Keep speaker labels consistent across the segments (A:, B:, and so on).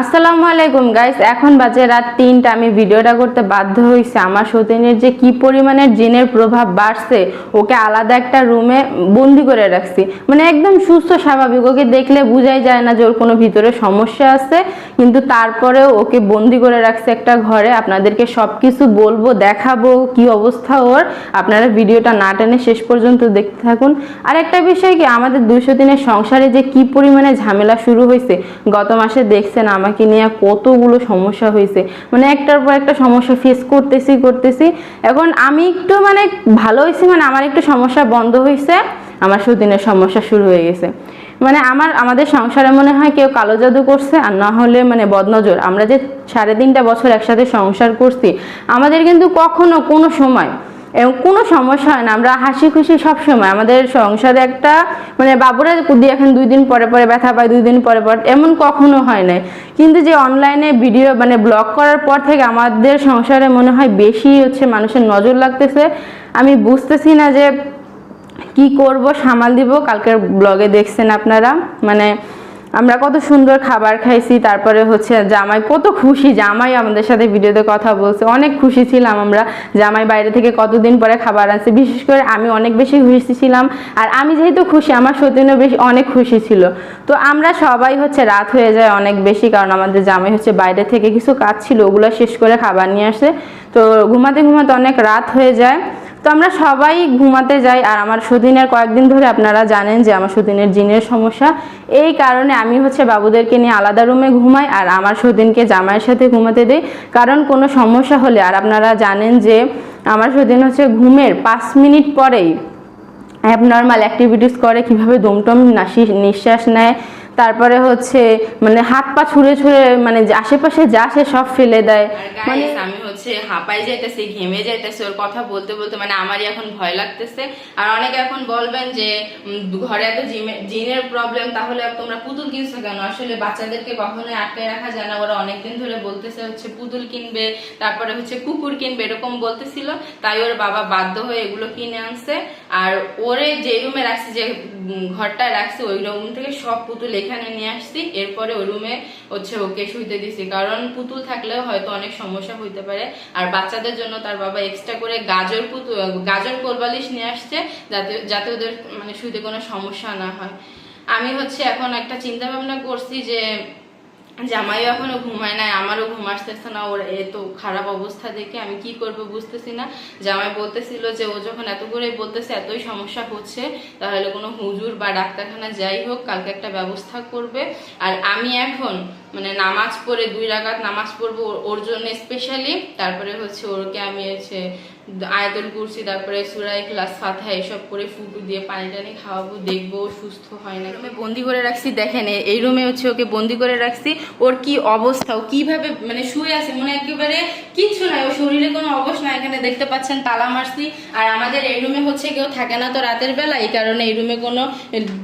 A: আসসালামু আলাইকুম গাইস এখন বাজে রাত তিনটা। আমি ভিডিওটা করতে বাধ্য হয়েছি আমার সতীনের যে কি পরিমাণের জিনের প্রভাব বাড়ছে, ওকে আলাদা একটা রুমে বন্দি করে রাখছি। মানে একদম সুস্থ, স্বাভাবিক। ওকে দেখলে বোঝাই যায় না যে ওর কোনো ভিতরে সমস্যা আছে। কিন্তু তারপরেও ওকে বন্দি করে রাখছে একটা ঘরে। আপনাদেরকে সব কিছু বলব, দেখাবো কি অবস্থা ওর। আপনারা ভিডিওটা না টেনে শেষ পর্যন্ত দেখতে থাকুন। আর একটা বিষয় কি, আমাদের দুইশো দিনের সংসারে যে কি পরিমাণে ঝামেলা শুরু হয়েছে, গত মাসে দেখছেন আমাকে নিয়ে কতগুলো সমস্যা হয়েছে। মানে একটার পর একটা সমস্যা ফেস করতেছি করতেছি। এখন আমি একটু মানে ভালো হয়েছি মানে আমার একটু সমস্যা বন্ধ হয়েছে। আমার সুদিনের সমস্যা শুরু হয়ে গেছে। মানে আমার, আমাদের সংসারে মনে হয় কেউ কালো জাদু করছে, আর না হলে মানে বদনজর। আমরা যে সাড়ে তিনটা বছর একসাথে সংসার করছি, আমাদের কিন্তু কখনো কোনো সময় এবং কোনো সমস্যা হয় না। আমরা হাসি খুশি সবসময়। আমাদের সংসারে একটা মানে বাবুরা দিয়ে এখন দুই দিন পরে পরে ব্যথা পায়, দুই দিন পরে পর, এমন কখনো হয় নাই। কিন্তু যে অনলাইনে ভিডিও মানে ব্লগ করার পর থেকে আমাদের সংসারে মনে হয় বেশি হচ্ছে মানুষের নজর লাগতেছে। আমি বুঝতেছি না যে কি করব, সামাল দিব। কালকের ব্লগে দেখছেন আপনারা। মানে আমরা কত সুন্দর খাবার খাইছি, তারপরে হচ্ছে জামাই কত খুশি, জামাই আমাদের সাথে ভিডিওতে কথা বলছে, অনেক খুশি ছিলাম আমরা, জামাই বাইরে থেকে কতদিন পরে খাবার আনছে, বিশেষ করে আমি অনেক বেশি খুশি ছিলাম, আর আমি যেহেতু খুশি, আমার সতীনও বেশি অনেক খুশি ছিল। তো আমরা সবাই হচ্ছে রাত হয়ে যায় অনেক বেশি, কারণ আমাদের জামাই হচ্ছে বাইরে থেকে কিছু কাজ ছিল, ওগুলো শেষ করে খাবার নিয়ে আসে। তো ঘুমাতে ঘুমাতে অনেক রাত হয়ে যায়। তো আমরা সবাই ঘুমাতে যাই আর আমার সুদিনের কয়েকদিন ধরে আপনারা জানেন যে আমার সুদিনের জিনের সমস্যা। এই কারণে আমি হচ্ছে বাবুদেরকে নিয়ে আলাদা রুমে ঘুমাই আর আমার সুদিনকে জামাইয়ের সাথে ঘুমাতে দেই। কারণ কোনো সমস্যা হলে আর আপনারা জানেন যে আমার সুদিন হচ্ছে ঘুমের পাঁচ মিনিট পরেই অ্যাবনর্মাল অ্যাক্টিভিটিস করে কীভাবে দমটম নাসি নিঃশ্বাস নেয়। তারপরে হচ্ছে মানে হাত পা ছুঁড়ে ছুঁড়ে মানে আশেপাশে যা সে সব ফেলে দেয়।
B: মানে আমি হচ্ছে হাঁপাই যাইতেছে, ঘেমে যাইতেছে, ওর কথা বলতে বলতে মানে আমারই এখন ভয় লাগতেছে। আর অনেকে এখন বলবেন যে ঘরে এত জিনের প্রবলেম, তাহলে তোমরা পুতুল কিনছো কেন? আসলে বাচ্চাদেরকে কখনোই আটকে রাখা যায় না। ওরা অনেকদিন ধরে বলতেছে হচ্ছে পুতুল কিনবে, তারপরে হচ্ছে কুকুর কিনবে, এরকম বলতেছিল। তাই ওর বাবা বাধ্য হয়ে এগুলো কিনে আনছে। আর ওরে যে রুমে রাখছি, যে ঘরটা রাখছি, ওই রুম থেকে সব পুতুল এখানে নিয়ে আসছি। এরপরে ওই রুমে হচ্ছে ওকে শুইতে দিছি। কারণ পুতুল থাকলেও হয়তো অনেক সমস্যা হইতে পারে। আর বাচ্চাদের জন্য তার বাবা এক্সট্রা করে গাজর গাজর কোলবালিশ নিয়ে আসছে যাতে যাতে ওদের মানে শুতে কোনো সমস্যা না হয়। আমি হচ্ছে এখন একটা চিন্তা ভাবনা করছি যে জামাইও এখনও ঘুমায় নাই, আমারও ঘুম আসতেছে না, ওর এত খারাপ অবস্থা দেখে আমি কি করব বুঝতেছি না। জামাই বলতেছিল যে ও যখন এত করে বলতেছে, এতই সমস্যা হচ্ছে, তাহলে কোনো হুজুর বা ডাক্তারখানা যাই হোক, কালকে একটা ব্যবস্থা করবে। আর আমি এখন মানে নামাজ পড়ে দুই রাগাত নামাজ পড়ব ওর- ওর জন্য স্পেশালি তারপরে হচ্ছে ওরকে আমি হচ্ছে আয়তল কুরসি তারপরে সুরাই ক্লাস ফাথা এসব করে ফুটু দিয়ে পানি টানি খাওয়াবো, দেখব সুস্থ হয় না আমি বন্দি করে রাখছি, দেখেন এই রুমে হচ্ছে ওকে বন্দি করে রাখছি। ওর কি অবস্থা, ও কীভাবে মানে শুয়ে আছে, মনে হয় একেবারে কিচ্ছু নাই ওর শরীরে কোনো অবস্থা নাই, এখানে দেখতে পাচ্ছেন তালা মারছি। আর আমাদের এই রুমে হচ্ছে কেউ থাকে না তো রাতের বেলা, এই কারণে এই রুমে কোনো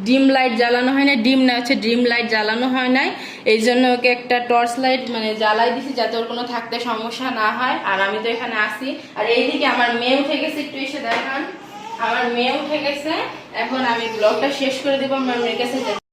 B: ডিম লাইট জ্বালানো হয় না, ডিম না, হচ্ছে ড্রিম লাইট জ্বালানো হয় নাই। এই জন্য ওকে একটা টর্চ লাইট মানে জ্বালাই দিছি যাতে ওর কোনো থাকতে সমস্যা না হয়। আর আমি তো এখানে আসি আর এইদিকে আমার মেয়ে উঠে গেছে একটু এসে দেখান আমার মেয়ে উঠে গেছে এখন আমি ব্লগটা শেষ করে দেবো, আমার মেয়ের কাছে।